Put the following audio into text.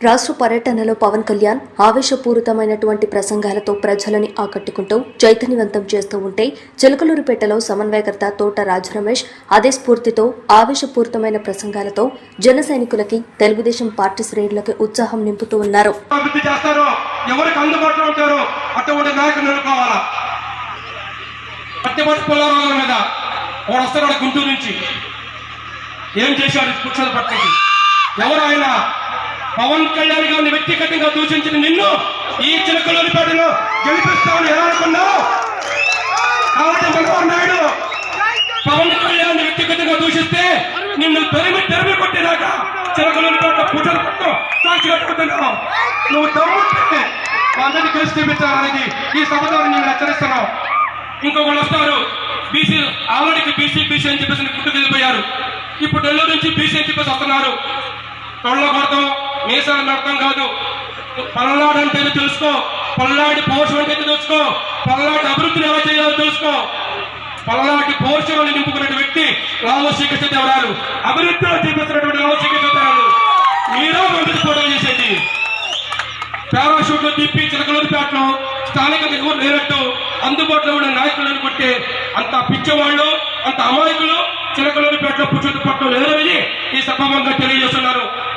రాష్ట్ర పర్యటనలో పవన్ కళ్యాణ్ ఆవేశపూరితమైనటువంటి ప్రసంగాలతో ప్రజలని ఆకట్టుకుంటూ చైతన్యవంతం చేస్తూ ఉంటే చిలకలూరుపేటలో సమన్వయకర్త తోట రాజరమేష్ అదే స్ఫూర్తితో ఆవేశపూరితమైన ప్రసంగాలతో జన సైనికులకి తెలుగుదేశం పార్టీ శ్రేణులకి ఉత్సాహం నింపుతూ ఉన్నారు. ఏం చేశాడు? కూర్చొని ఎవరు ఆయన? పవన్ కళ్యాణ్ గారిని వ్యక్తిగతంగా దూషించిన నిన్ను ఈ చిలకలూరిపేటలో గెలిపిస్తామని ఎలా అనుకున్నావు? కాబట్టి మనోహర్ నాయుడు పవన్ కళ్యాణ్ వ్యక్తిగతంగా దూషిస్తే నిన్ను తరిమి తెరిమి కొట్టినాక చిలకలూరిపేట పూజలు పట్టు సాక్షి కట్టుకుంటున్నావు. నువ్వు తమ్ముంటే అందరినీ కలిసి చూపించాలనేది ఈ సభ నేను హెచ్చరిస్తున్నావు. ఇంకొకళ్ళు వస్తారు. బీసీ ఆల్రెడీకి బీసీ బీసీ అని చెప్పేసి గుర్తు వెళ్ళిపోయారు. ఇప్పుడు నెల్లూరు నుంచి బీసీ అని చెప్పేసి వస్తున్నారు. తొళ్ళ కొడతాం మీసాలు నడతాం కాదు. పల్నాడు అంటే తెలుసుకో. పల్నాడు పౌరుషం అంటే తెలుసుకో. పల్నాడు అభివృద్ధిని ఎలా చేయాలో తెలుసుకో. పల్నాటి పౌరుషాన్ని నింపుకున్న వ్యక్తి రామశేఖర దేవరాలు అభివృద్ధిలో చూపిస్తున్నటువంటి రామశేఖర దేవరాలు మీరే పంపిణీ ఫోటో చేసేది పారాషూట్లు తిప్పి చిలకలూరిపేటలో స్థానికంగా స్థానిక లేనట్టు అందుబాటులో ఉన్న నాయకులను కొట్టే అంత పిచ్చేవాళ్ళు అంత అమాయకులు చిలకలూరిపేటలో పుచ్చుతు పట్టడం లేరని ఈ సభాముఖంగా తెలియజేస్తున్నారు.